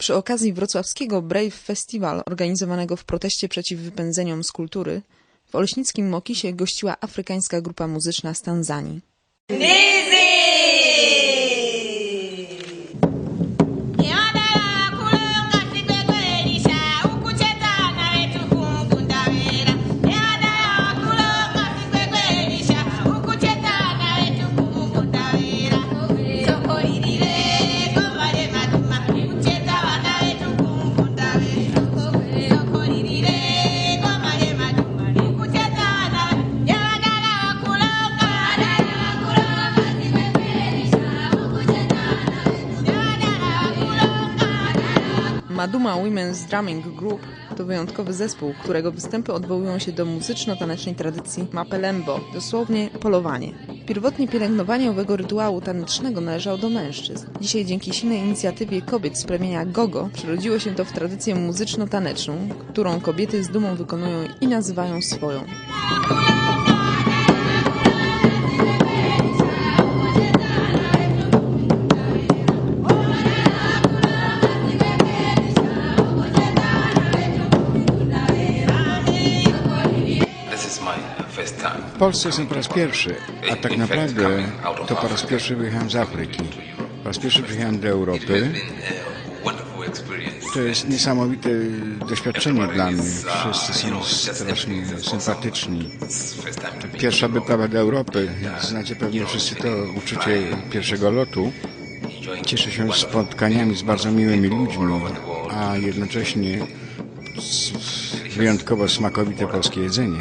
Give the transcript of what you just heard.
Przy okazji wrocławskiego Brave Festival organizowanego w proteście przeciw wypędzeniom z kultury w Oleśnickim Mokisie gościła afrykańska grupa muzyczna z Tanzanii. Yadala Maduma Women's Drumming Group to wyjątkowy zespół, którego występy odwołują się do muzyczno-tanecznej tradycji Mapelembo, dosłownie polowanie. Pierwotnie pielęgnowanie owego rytuału tanecznego należało do mężczyzn. Dzisiaj dzięki silnej inicjatywie kobiet z plemienia Gogo przerodziło się to w tradycję muzyczno-taneczną, którą kobiety z dumą wykonują i nazywają swoją. W Polsce jestem po raz pierwszy, a tak naprawdę to po raz pierwszy wyjechałem z Afryki. Po raz pierwszy przyjechałem do Europy. To jest niesamowite doświadczenie dla mnie. Wszyscy są strasznie sympatyczni. Pierwsza wyprawa do Europy. Znacie pewnie wszyscy to uczucie pierwszego lotu. Cieszę się spotkaniami z bardzo miłymi ludźmi, a jednocześnie wyjątkowo smakowite polskie jedzenie.